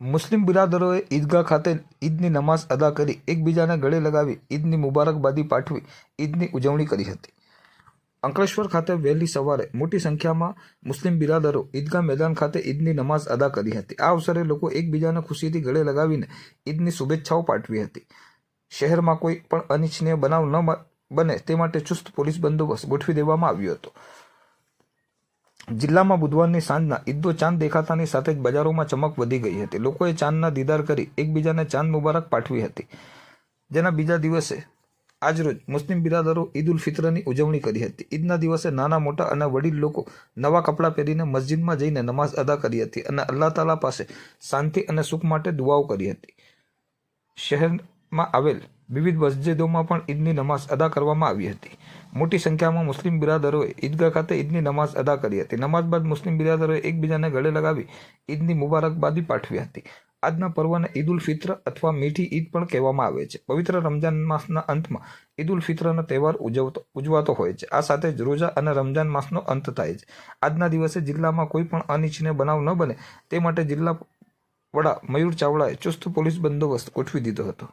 મુસ્લિમ બિરાદરોએ ઈદગાહ ખાતે ઈદની નમાઝ અદા કરી એકબીજાને ગળે લગાવી ઈદની મુબારકબાદી પાઠવી, ઈદની ઉજવણી કરી હતી. અંકલેશ્વર ખાતે વહેલી સવારે મોટી સંખ્યામાં મુસ્લિમ બિરાદરો ઈદગાહ મેદાન ખાતે ઈદની નમાઝ અદા કરી હતી. આ અવસરે લોકો એકબીજાને ખુશીથી ગળે લગાવીને ઈદની શુભેચ્છાઓ પાઠવી હતી. શહેરમાં કોઈ પણ અનિચ્છનીય બનાવ ન બને તે માટે ચુસ્ત પોલીસ બંદોબસ્ત ગોઠવી દેવામાં આવ્યો હતો. જિલ્લામાં બુધવારની સાંજના ઈદો ચાંદ દેખાતાની સાથે જ બજારોમાં ચમક વધી ગઈ હતી. લોકોએ ચાંદના દીદાર કરી એકબીજાને ચાંદ મુબારક પાઠવી હતી. જેના બીજા દિવસે આજરોજ મુસ્લિમ બિરાદરો ઈદ ઉલ ફિત્રની ઉજવણી કરી હતી. ઈદના દિવસે નાના, મોટા અને વડીલ લોકો નવા કપડાં પહેરીને મસ્જિદમાં જઈને નમાઝ અદા કરી હતી અને અલ્લાહ તાલા પાસે શાંતિ અને સુખ માટે દુઆઓ કરી હતી. શહેરમાં આવેલ વિવિધ મસ્જિદોમાં પણ ઈદની નમાઝ અદા કરવામાં આવી હતી. મોટી સંખ્યામાં મુસ્લિમ બિરાદરોએ ઈદગાહ ખાતે ઈદની નમાઝ અદા કરી હતી. નમાઝ બાદ મુસ્લિમ બિરાદરોએ એકબીજાને ગળે લગાવી ઈદની મુબારકબાદી પાઠવી હતી. આજના પર્વને ઈદ ઉલ ફિત્ર અથવા મીઠી ઈદ પણ કહેવામાં આવે છે. પવિત્ર રમજાન માસના અંતમાં ઈદ ઉલ ફિત્રનો તહેવાર ઉજવતો, ઉજવાતો હોય છે. આ સાથે જ રોજા અને રમજાન માસનો અંત થાય છે. આજના દિવસે જિલ્લામાં કોઈ પણ અનિચ્છનીય બનાવ ન બને તે માટે જિલ્લા વડા મયુર ચાવડાએ ચુસ્ત પોલીસ બંદોબસ્ત ગોઠવી દીધો હતો.